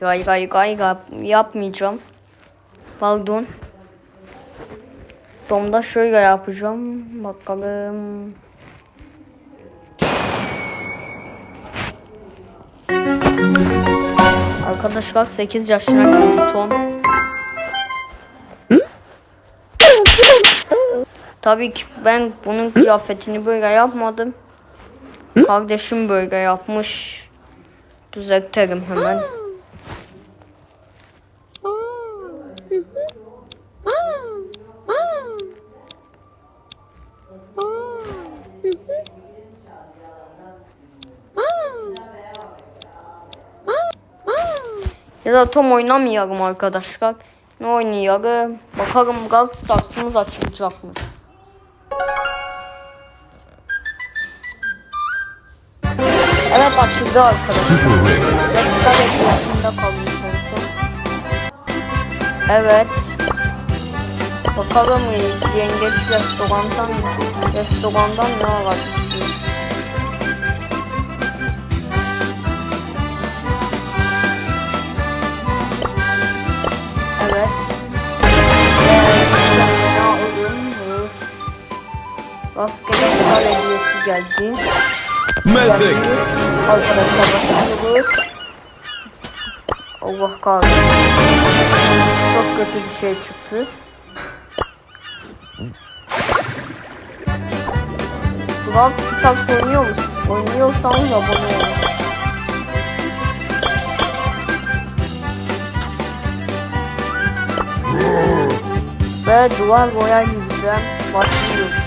Hayır hayır hayır yap- yapmayacağım. Pardon. Domda şöyle yapacağım. Bakalım. Arkadaşlar 8 yaşına geldi Tom. Tabii ki ben bunun kıyafetini böyle yapmadım. Kardeşim böyle yapmış. Düzeltelim hemen. Ya da tam oynamayalım arkadaşlar. Ne oynayalım? Bakalım Stars'ımız açılacak mı? Evet açıldı arkadaşlar. Dakika. Evet. Bakalım yengeç restorandan restorandan ne var? Rastgele star hediyesi geldi. Mythic. Arkadaşlar başlıyoruz. Allah kahretsin. Çok kötü bir şey çıktı. Brawl Stars oynuyor musun? Oynuyorsanız abone olun. Ve duvar boya gideceğim. Başlıyoruz.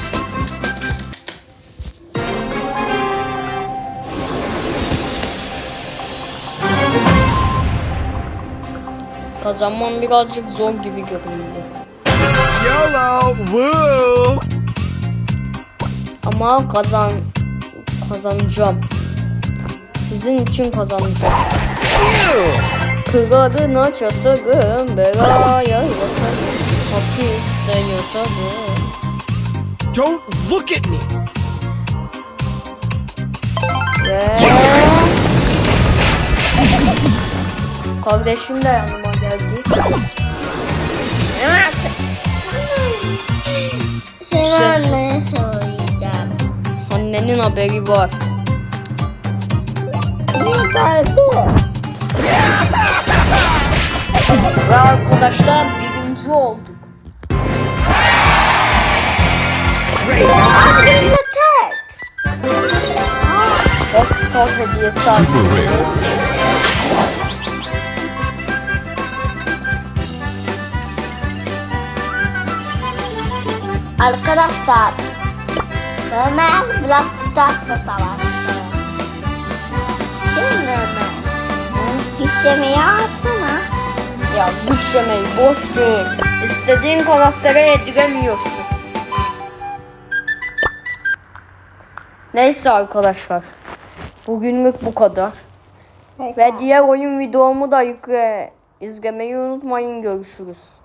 Kazanmam birazcık zor gibi görünüyor. YOLO. Woo. Ama kazan kazanacağım. Sizin için kazanacağım. Kırarına çatarım, belaya yatarım. Hapiste yatarım. Don't look at me. Ve... Kardeşim de yanıma Seni Ses. anneye söyleyeceğim. Annenin haberi var. Ne geldi? Ve arkadaşlar birinci olduk. Aklımda tek. Hot hediyesi Super aldım. Arkadaşlar. Ömer Black Stars'la savaştı. Değil mi Ömer? Gitmeyi alsana. Ya bütçemeyi boş ver. İstediğin karaktere yediremiyorsun. Neyse arkadaşlar. Bugünlük bu kadar. Ve diğer oyun videomu da yükle. İzlemeyi unutmayın. Görüşürüz.